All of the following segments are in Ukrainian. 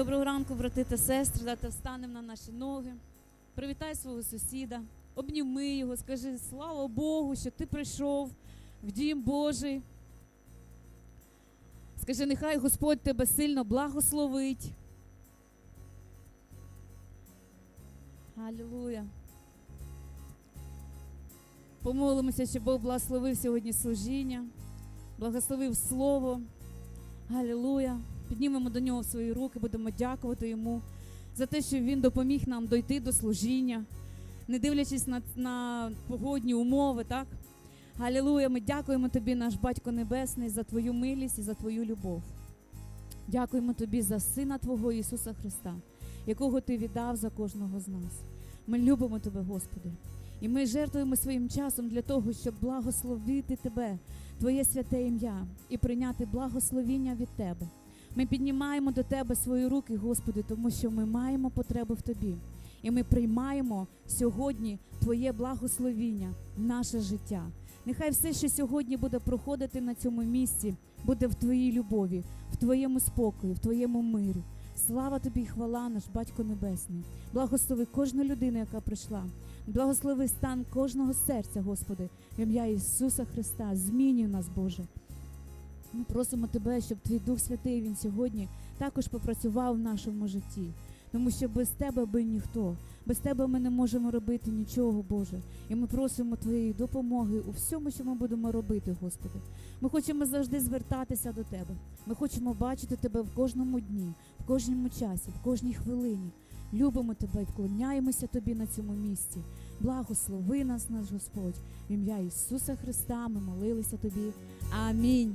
Доброго ранку, брати та сестри. Дати встанемо на наші ноги. Привітай свого сусіда, обніми його, скажи слава Богу, що ти прийшов в дім Божий. Скажи, нехай Господь тебе сильно благословить. Алілуя. Помолимося, щоб Бог благословив сьогодні служіння, благословив слово. Галілуя. Піднімемо до нього свої руки, будемо дякувати йому за те, що він допоміг нам дойти до служіння, не дивлячись на, на погодні умови, так? Галілуя, ми дякуємо тобі, наш Батько Небесний, за твою милість і за твою любов. Дякуємо тобі за Сина Твого Ісуса Христа, якого Ти віддав за кожного з нас. Ми любимо Тебе, Господи, і ми жертвуємо своїм часом для того, щоб благословити Тебе, Твоє святе ім'я, і прийняти благословіння від Тебе. Ми піднімаємо до Тебе свої руки, Господи, тому що ми маємо потребу в Тобі. І ми приймаємо сьогодні Твоє благословіння, наше життя. Нехай все, що сьогодні буде проходити на цьому місці, буде в Твоїй любові, в Твоєму спокої, в Твоєму мирі. Слава тобі хвала, наш Батько Небесний. Благослови кожну людину, яка прийшла. Благослови стан кожного серця, Господи, в ім'я Ісуса Христа. Змінюй нас, Боже. Ми просимо Тебе, щоб Твій Дух Святий Він сьогодні також попрацював в нашому житті. Тому що без Тебе би ніхто, без Тебе ми не можемо робити нічого, Боже. І ми просимо Твоєї допомоги у всьому, що ми будемо робити, Господи. Ми хочемо завжди звертатися до Тебе. Ми хочемо бачити Тебе в кожному дні, в кожному часі, в кожній хвилині. Любимо Тебе і вклоняємося Тобі на цьому місці. Благослови нас, наш Господь. В ім'я Ісуса Христа ми молилися Тобі. Амінь.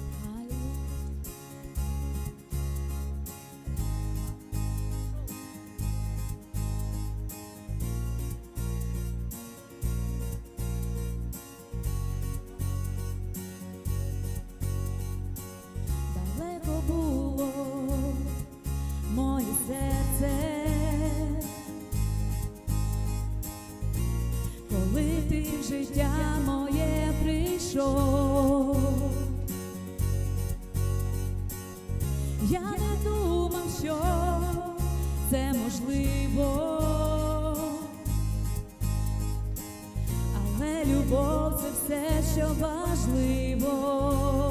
Я не думав, що це можливо, але любов це все, що важливо.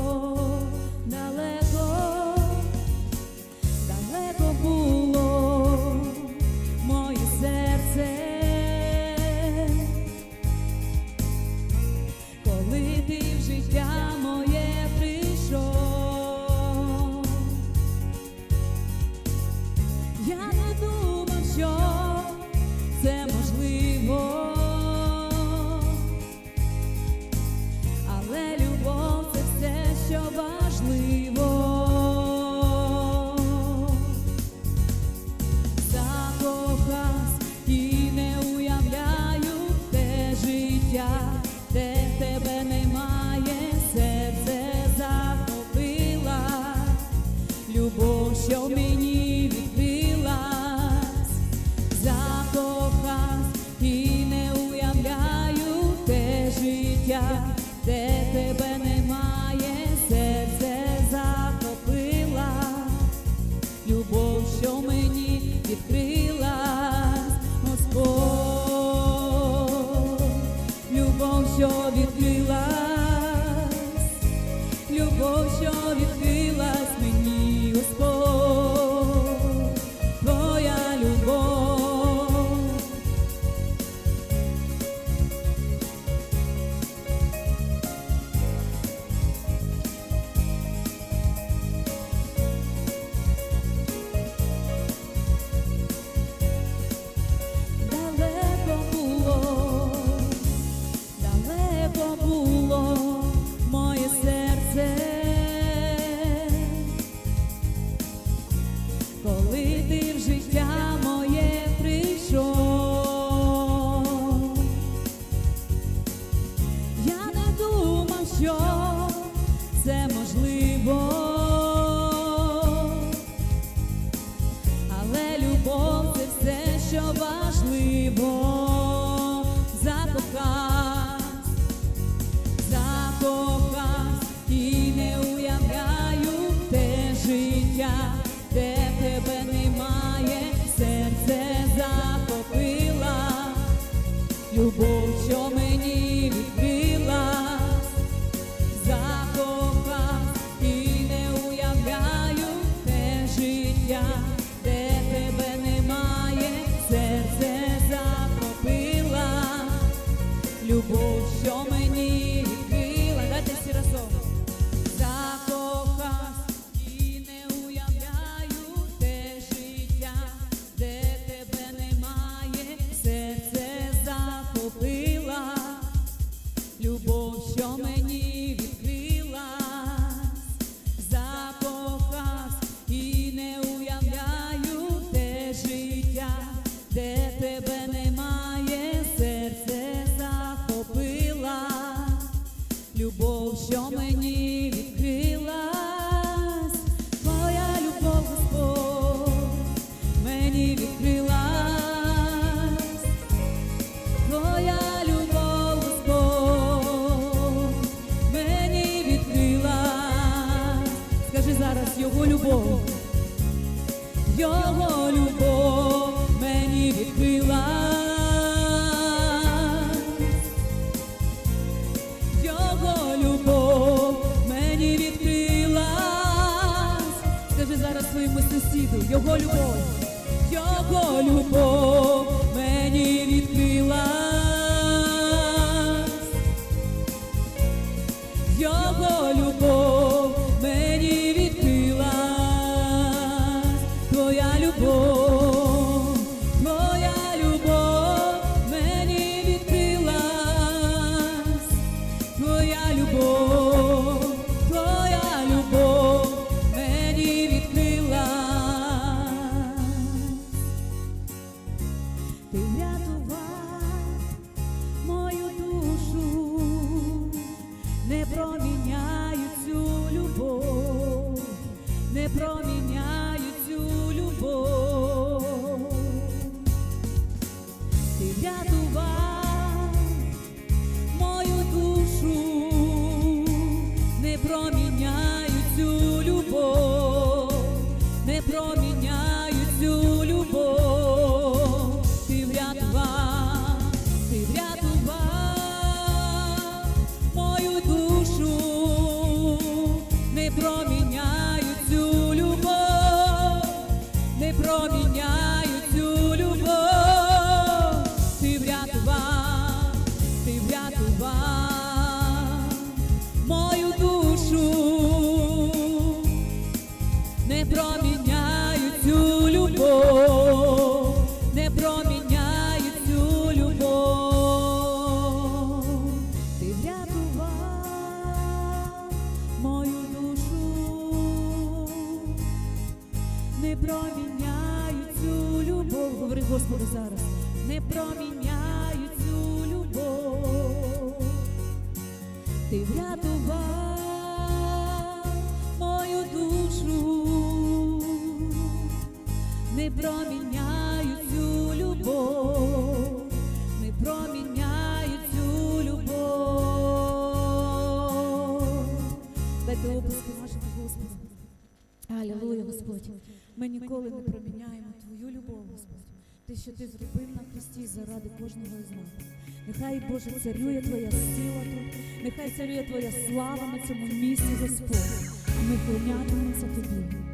Христі заради кожного з нас. Нехай, Боже, царює Твоя сила тут, нехай царює Твоя слава на цьому місці, Господь, а ми клонятимемося Тобі.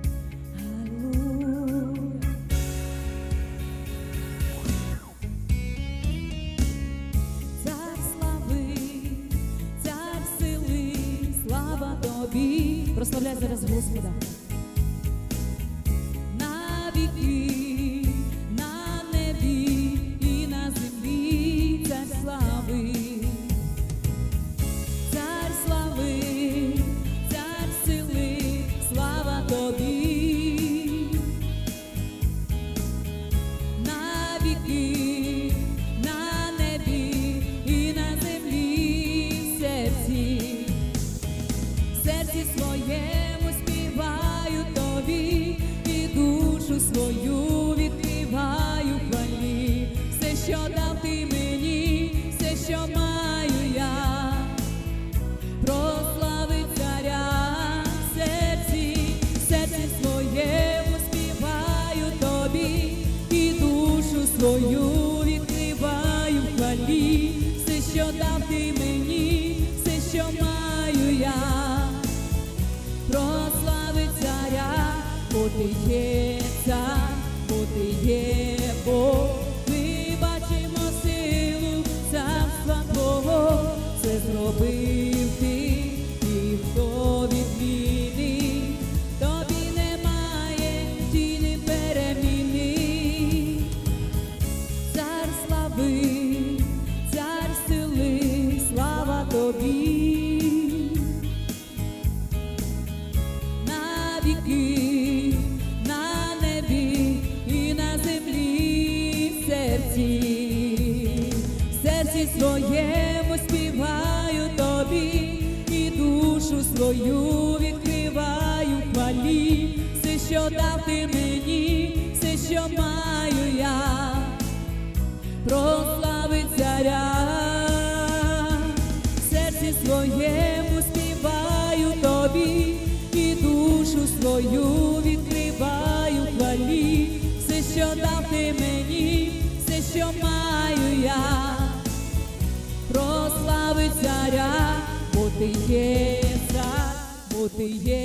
Бо ти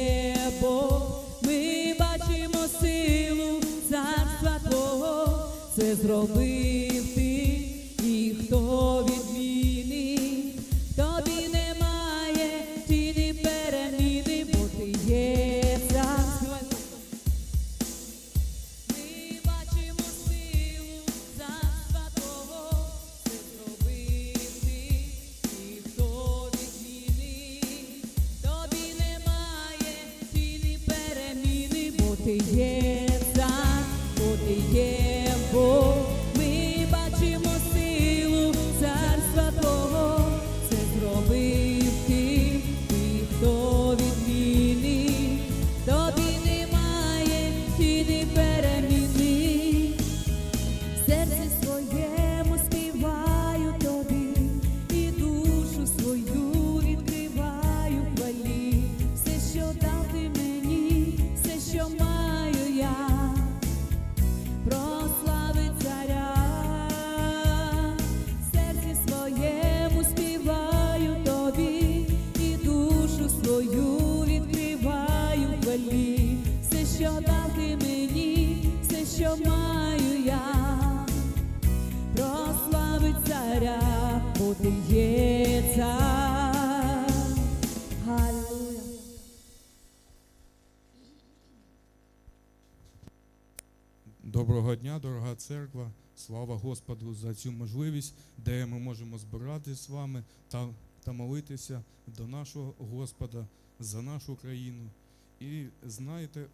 маю я, прославить царя. Серці своєму співаю тобі, і душу свою відкриваю в хвалі. Все, що дав ти мені, все, що маю я, прославить царя, бо є цар. Доброго дня, дорога церква. Слава Господу за цю можливість, де ми можемо збирати з вами та, та молитися до нашого Господа за нашу країну. І знаєте,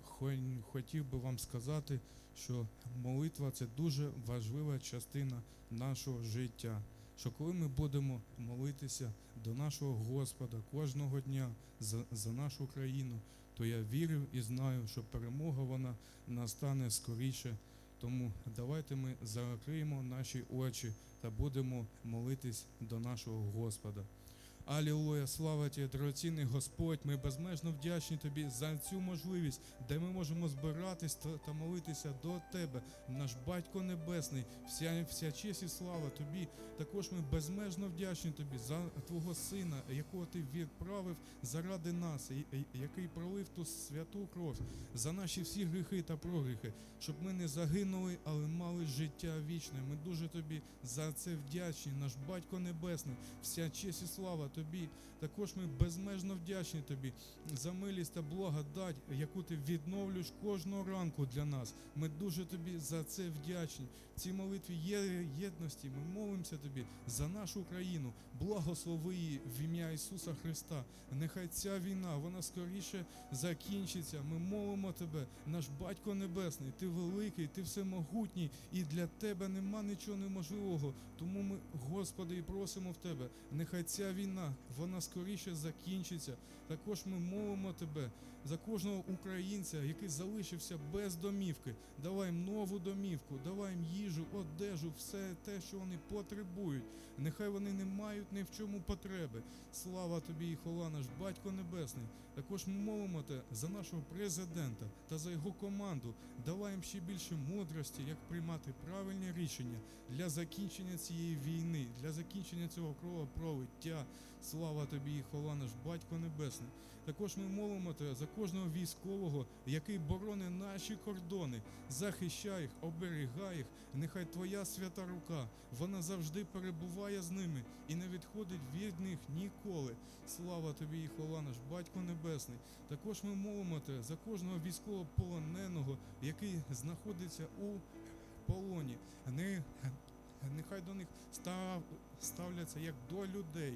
хотів би вам сказати, що молитва це дуже важлива частина нашого життя. Що коли ми будемо молитися до нашого Господа кожного дня за, за нашу країну, то я вірю і знаю, що перемога вона настане скоріше. Тому давайте ми закриємо наші очі та будемо молитись до нашого Господа. Алілуя, слава Ті, дорогоцінний Господь. Ми безмежно вдячні Тобі за цю можливість, де ми можемо збиратись та, молитися до Тебе, наш Батько Небесний, вся, вся честь і слава Тобі. Також ми безмежно вдячні Тобі за Твого Сина, якого Ти відправив заради нас, який пролив ту святу кров за наші всі гріхи та прогріхи, щоб ми не загинули, але мали життя вічне. Ми дуже тобі за це вдячні, наш Батько Небесний, вся честь і слава тобі. Також ми безмежно вдячні тобі за милість та благодать, яку ти відновлюєш кожного ранку для нас. Ми дуже тобі за це вдячні. В цій молитві є єдності. Ми молимося тобі за нашу країну. Благослови її в ім'я Ісуса Христа. Нехай ця війна вона скоріше закінчиться. Ми молимо тебе, наш Батько Небесний. Ти великий, ти всемогутній, і для тебе нема нічого неможливого. Тому ми, Господи, і просимо в тебе. Нехай ця війна вона скоріше закінчиться. Також ми молимо тебе за кожного українця, який залишився без домівки. Давай їм нову домівку, давай їм їжу, одежу, все те, що вони потребують. Нехай вони не мають ні в чому потреби. Слава тобі і хвала наш Батько Небесний. Також ми молимо те за нашого президента та за його команду. Давай їм ще більше мудрості, як приймати правильні рішення для закінчення цієї війни, для закінчення цього кровопролиття. Слава тобі і хвала наш Батько Небесний. Також ми молимо тебе за кожного військового, який боронить наші кордони, захищай їх, оберігай їх. Нехай твоя свята рука, вона завжди перебуває з ними і не відходить від них ніколи. Слава тобі і хвала наш Батько Небесний. Також ми молимо тебе за кожного військовополоненого, який знаходиться у полоні. Не, нехай до них став, ставляться як до людей.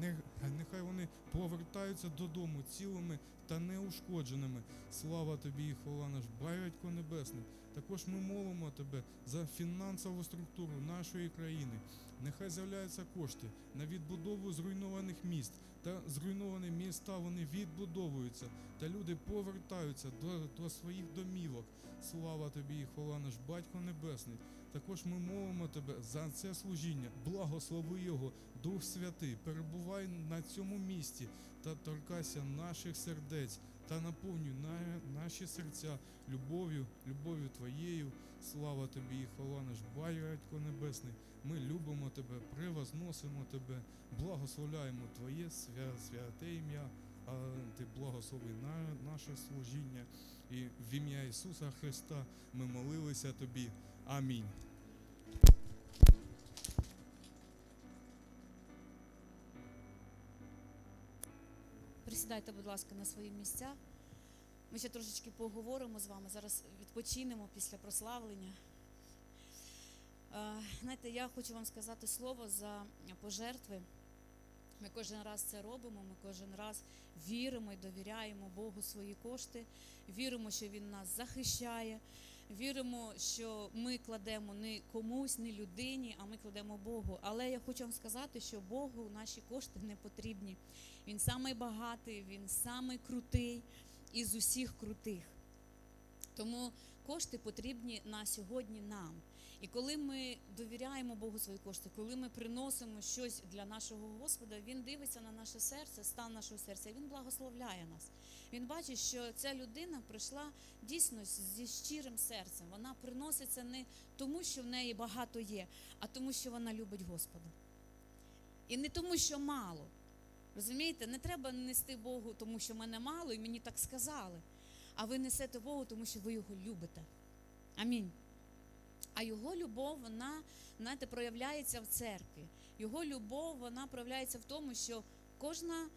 Не- Нехай вони повертаються додому цілими та неушкодженими. Слава тобі і хвала наш Батько Небесний. Також ми молимо тебе за фінансову структуру нашої країни. Нехай з'являються кошти на відбудову зруйнованих міст. Та зруйновані міста вони відбудовуються, та люди повертаються до, до своїх домівок. Слава тобі і хвала наш Батько Небесний. Також ми мовимо тебе за це служіння. Благослови його, Дух Святий, перебувай на цьому місці та торкайся наших сердець та наповнюй на, наші серця любов'ю, любов'ю Твоєю. Слава тобі і хвала наш Батько Небесний. Ми любимо тебе, превозносимо тебе, благословляємо Твоє свя, святе ім'я. А ти благослови на наше служіння. І в ім'я Ісуса Христа ми молилися тобі. Амінь. Присідайте, будь ласка, на свої місця. Ми ще трошечки поговоримо з вами. Зараз відпочинемо після прославлення. Е, Знаєте, я хочу вам сказати слово за пожертви. Ми кожен раз це робимо, ми кожен раз віримо і довіряємо Богу свої кошти, віримо, що Він нас захищає, віримо, що ми кладемо не комусь, не людині, а ми кладемо Богу. Але я хочу вам сказати, що Богу наші кошти не потрібні. Він самий багатий, він самий крутий із усіх крутих. Тому кошти потрібні на сьогодні нам. І коли ми довіряємо Богу свої кошти, коли ми приносимо щось для нашого Господа, Він дивиться на наше серце, стан нашого серця, Він благословляє нас. Він бачить, що ця людина прийшла дійсно зі щирим серцем. Вона приноситься не тому, що в неї багато є, а тому, що вона любить Господа. І не тому, що мало. Розумієте, не треба нести Богу, тому що мене мало, і мені так сказали. А ви несете Богу, тому що ви його любите. Амінь. А його любов, вона, знаєте, проявляється в церкві. Його любов, вона проявляється в тому, що кожна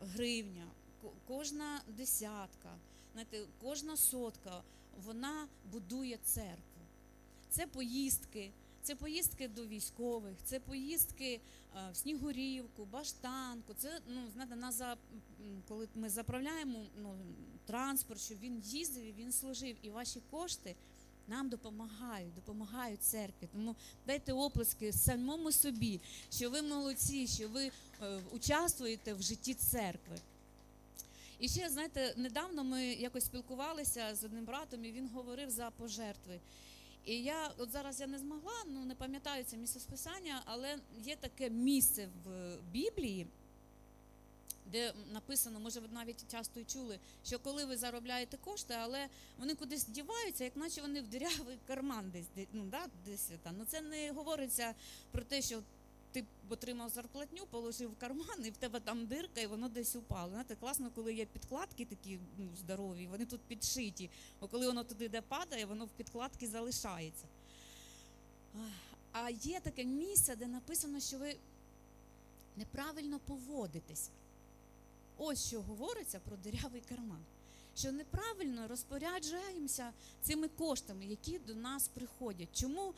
гривня, кожна десятка, знаєте, кожна сотка, вона будує церкву. Це поїздки, це поїздки до військових, це поїздки е, в Снігурівку, Баштанку. Це ну знаєте, на за коли ми заправляємо ну, транспорт, щоб він їздив і він служив. І ваші кошти нам допомагають, допомагають церкві. Тому дайте оплески самому собі, що ви молодці, що ви е, участвуєте в житті церкви. І ще, знаєте, недавно ми якось спілкувалися з одним братом, і він говорив за пожертви. І я от зараз я не змогла, ну не пам'ятаю це місце списання, але є таке місце в Біблії, де написано, може, ви навіть часто й чули, що коли ви заробляєте кошти, але вони кудись діваються, як наче вони в дирявий карман десь, де- ну, да, десь там. Ну це не говориться про те, що ти отримав зарплатню, положив в карман, і в тебе там дирка, і воно десь упало. Знаєте, класно, коли є підкладки такі ну, здорові, вони тут підшиті. Бо коли воно туди де падає, воно в підкладці залишається. А є таке місце, де написано, що ви неправильно поводитеся. Ось що говориться про дирявий карман. Що неправильно розпоряджаємося цими коштами, які до нас приходять. Чому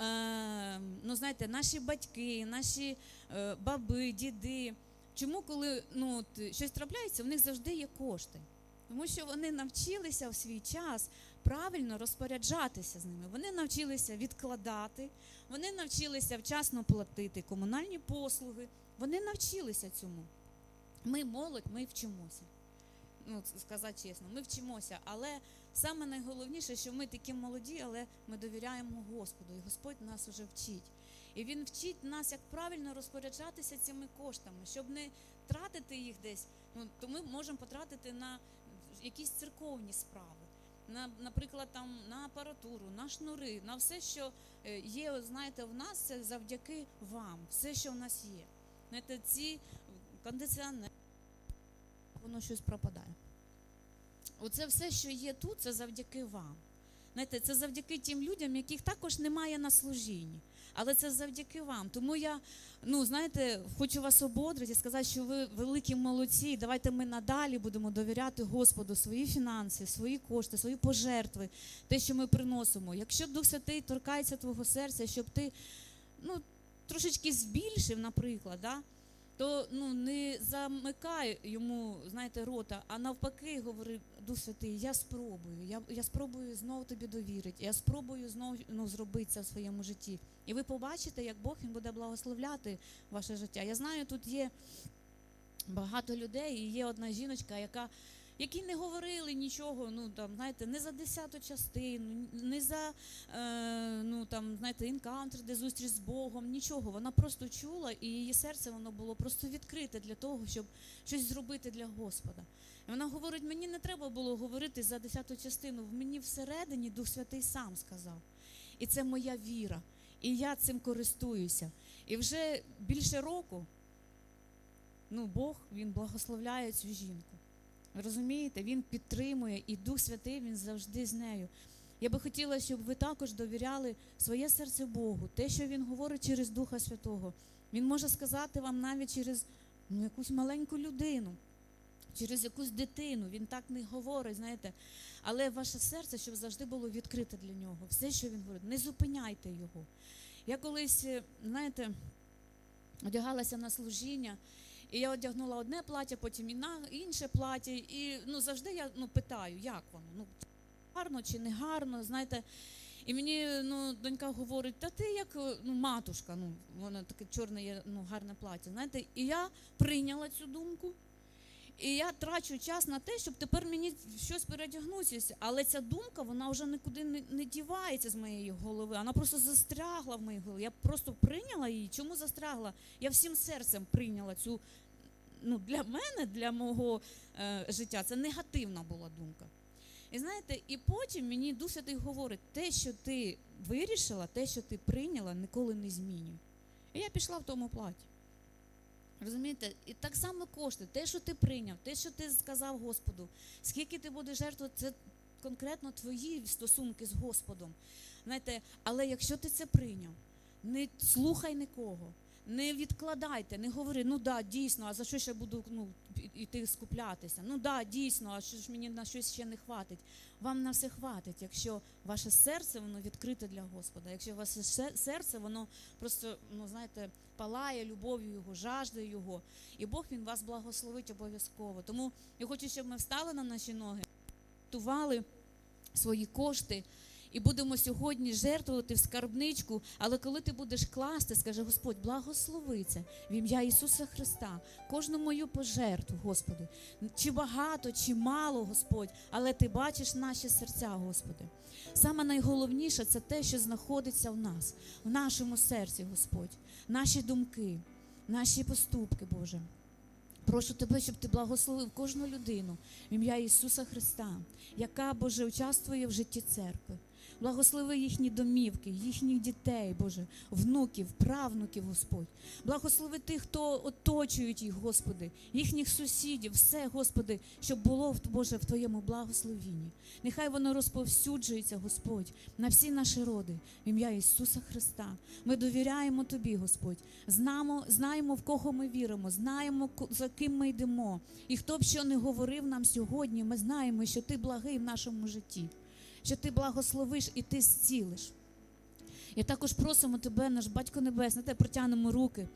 е, ну, знаєте, наші батьки, наші е, баби, діди, чому, коли ну, щось трапляється, в них завжди є кошти? Тому що вони навчилися в свій час правильно розпоряджатися з ними. Вони навчилися відкладати, вони навчилися вчасно платити комунальні послуги. Вони навчилися цьому. Ми молодь, ми вчимося. Ну, сказати чесно, ми вчимося, але саме найголовніше, що ми такі молоді, але ми довіряємо Господу, і Господь нас уже вчить. І Він вчить нас, як правильно розпоряджатися цими коштами, щоб не тратити їх десь. Ну, то ми можемо потратити на якісь церковні справи. На, наприклад, там на апаратуру, на шнури, на все, що е, є, знаєте, в нас це завдяки вам, все, що в нас є. Знаєте, ці кондиціонери, воно щось пропадає. Оце все, що є тут, це завдяки вам. Знаєте, це завдяки тим людям, яких також немає на служінні. Але це завдяки вам. Тому я, ну знаєте, хочу вас ободрити сказати, що ви великі молодці. Давайте ми надалі будемо довіряти Господу свої фінанси, свої кошти, свої пожертви, те, що ми приносимо. Якщо Дух Святий торкається твого серця, щоб ти ну, трошечки збільшив, наприклад, да? То ну не замикай йому, знаєте, рота, а навпаки, говори, Дух Святий, я спробую, я, я спробую знову тобі довірити, я спробую знову ну, зробити це в своєму житті. І ви побачите, як Бог він буде благословляти ваше життя. Я знаю, тут є багато людей, і є одна жіночка, яка. Які не говорили нічого, ну там знаєте, не за десяту частину, не за е, ну там знаєте, інкаунтер, де зустріч з Богом, нічого. Вона просто чула, і її серце воно було просто відкрите для того, щоб щось зробити для Господа. І вона говорить: мені не треба було говорити за десяту частину. В мені всередині Дух Святий сам сказав. І це моя віра. І я цим користуюся. І вже більше року ну, Бог він благословляє цю жінку. Розумієте, він підтримує, і Дух Святий він завжди з нею. Я би хотіла, щоб ви також довіряли своє серце Богу, те, що він говорить через Духа Святого. Він може сказати вам навіть через ну, якусь маленьку людину, через якусь дитину. Він так не говорить, знаєте. Але ваше серце, щоб завжди було відкрите для нього. Все, що він говорить, не зупиняйте його. Я колись, е, знаєте, одягалася на служіння. І я одягнула одне плаття, потім інше плаття. І ну завжди я ну питаю, як воно? Ну гарно чи не гарно, знаєте. І мені ну донька говорить, та ти як ну матушка, ну воно таке чорне є ну гарне плаття. Знаєте, і я прийняла цю думку. І я трачу час на те, щоб тепер мені щось передягнутися. Але ця думка, вона вже нікуди не, не дівається з моєї голови. Вона просто застрягла в моїй голові. Я просто прийняла її. Чому застрягла? Я всім серцем прийняла цю. Ну, для мене, для мого е, життя, це негативна була думка. І знаєте, і потім мені Дух Святий говорить, те, що ти вирішила, те, що ти прийняла, ніколи не змінюй. І я пішла в тому платі. Розумієте, і так само кошти, те, що ти прийняв, те, що ти сказав Господу, скільки ти будеш жертвувати, це конкретно твої стосунки з Господом. Знаєте, але якщо ти це прийняв, не слухай нікого, не відкладайте, не говори, ну да, дійсно, а за що ще буду ну, іти скуплятися? Ну да, дійсно, а що ж мені на щось ще не хватить? Вам на все хватить, якщо ваше серце воно відкрите для Господа, якщо ваше серце, воно просто, ну знаєте, палає любов'ю Його, жаждою Його. І Бог Він вас благословить обов'язково. Тому я хочу, щоб ми встали на наші ноги, готували свої кошти. І будемо сьогодні жертвувати в скарбничку, але коли ти будеш класти, скаже Господь, благослови це в ім'я Ісуса Христа, кожну мою пожертву, Господи, чи багато, чи мало, Господь, але ти бачиш наші серця, Господи. Саме найголовніше це те, що знаходиться в нас, в нашому серці, Господь, наші думки, наші поступки, Боже. Прошу тебе, щоб ти благословив кожну людину в ім'я Ісуса Христа, яка, Боже, участвує в житті церкви. Благослови їхні домівки, їхніх дітей, Боже, внуків, правнуків, Господь. Благослови тих, хто оточують їх, Господи, їхніх сусідів, все, Господи, щоб було Боже в Твоєму благословінні. Нехай воно розповсюджується, Господь, на всі наші роди, в ім'я Ісуса Христа. Ми довіряємо Тобі, Господь. Знаємо, знаємо, в кого ми віримо, знаємо, за ким ми йдемо. І хто б що не говорив нам сьогодні, ми знаємо, що Ти благий в нашому житті, що Ти благословиш і Ти зцілиш. І також просимо Тебе, наш Батько Небесний, те протягнемо руки.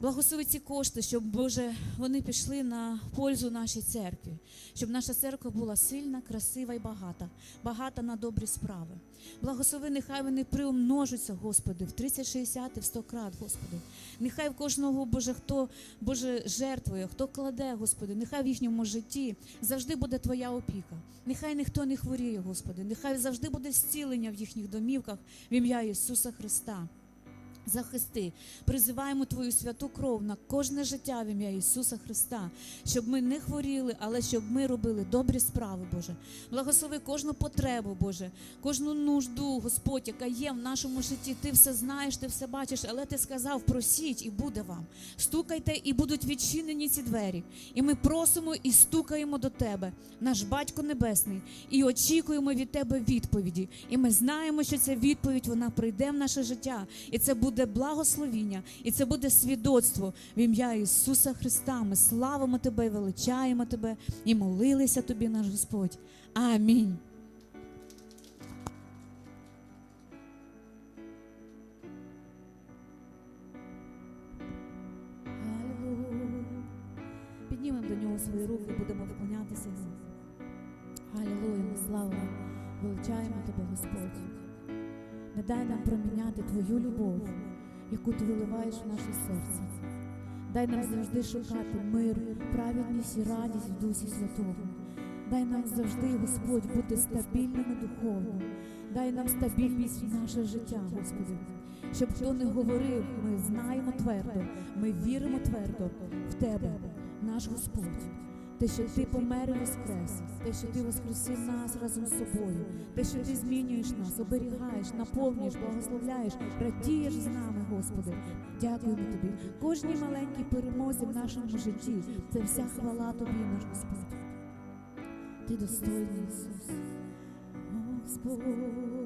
Благослови ці кошти, щоб, Боже, вони пішли на пользу нашій церкві, щоб наша церква була сильна, красива і багата, багата на добрі справи. Благослови, нехай вони приумножаться, Господи, в 30, 60 і в 100 крат, Господи. Нехай в кожного, Боже, хто Боже жертвує, хто кладе, Господи, нехай в їхньому житті завжди буде Твоя опіка. Нехай ніхто не хворіє, Господи, нехай завжди буде зцілення в їхніх домівках в ім'я Ісуса Христа. Захисти, призиваємо Твою святу кров на кожне життя в ім'я Ісуса Христа, щоб ми не хворіли, але щоб ми робили добрі справи, Боже. Благослови кожну потребу, Боже, кожну нужду, Господь, яка є в нашому житті. Ти все знаєш, ти все бачиш, але ти сказав: просіть, і буде вам. Стукайте, і будуть відчинені ці двері. І ми просимо і стукаємо до Тебе, наш Батько Небесний, і очікуємо від Тебе відповіді. І ми знаємо, що ця відповідь вона прийде в наше життя, і це буде буде благословіння, і це буде свідоцтво в ім'я Ісуса Христа. Ми славимо Тебе, і величаємо Тебе і молилися Тобі, наш Господь. Амінь. Піднімемо до нього свої руки, будемо виконятися. Алілуя, ми слава, величаємо тебе, Господь. Не дай нам проміняти. Твою любов, яку ти виливаєш в наше серце. Дай нам завжди шукати мир, праведність і радість в Дусі Святого. Дай нам завжди, Господь, бути стабільними духовно. Дай нам стабільність в наше життя, Господи. Щоб хто не говорив, ми знаємо твердо, ми віримо твердо в Тебе, наш Господь. Те, що ти помер і воскрес, те, що ти воскресив нас разом з собою, те, що ти змінюєш нас, оберігаєш, наповнюєш, благословляєш, радієш з нами, Господи. Дякуємо тобі. Кожній маленькій перемозі в нашому житті це вся хвала тобі, наш Господь. Ти достойний Ісус. Господь.